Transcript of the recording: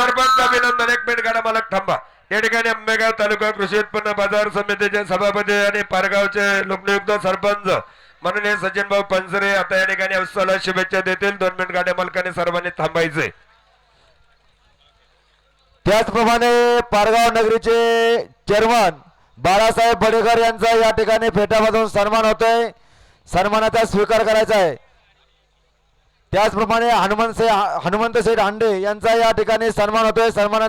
थांबणार एक मिनिट गाडा मालक थांबा. या ठिकाणी आंबेगाव तालुका कृषी उत्पन्न बाजार समितीचे सभापती आणि पारगावचे लोकनियुक्त सरपंच म्हणून हे सचिन भाऊ पंसरे आता या ठिकाणी उत्सवाला शुभेच्छा देतील. दोन मिनिट गाड्या मालकाने सर्वांनी थांबायचे त्याचप्रमाणे पारगाव नगरीचे चेअरमन बाळासाहेब बडेकर यांचा या ठिकाणी फेटामधून सन्मान होतोय. सन्मानाचा स्वीकार करायचा आहे. त्याचप्रमाणे हनुमंत से हनुमंत शेठ हांडे यांचा या ठिकाणी सन्मान होतोय. सन्मान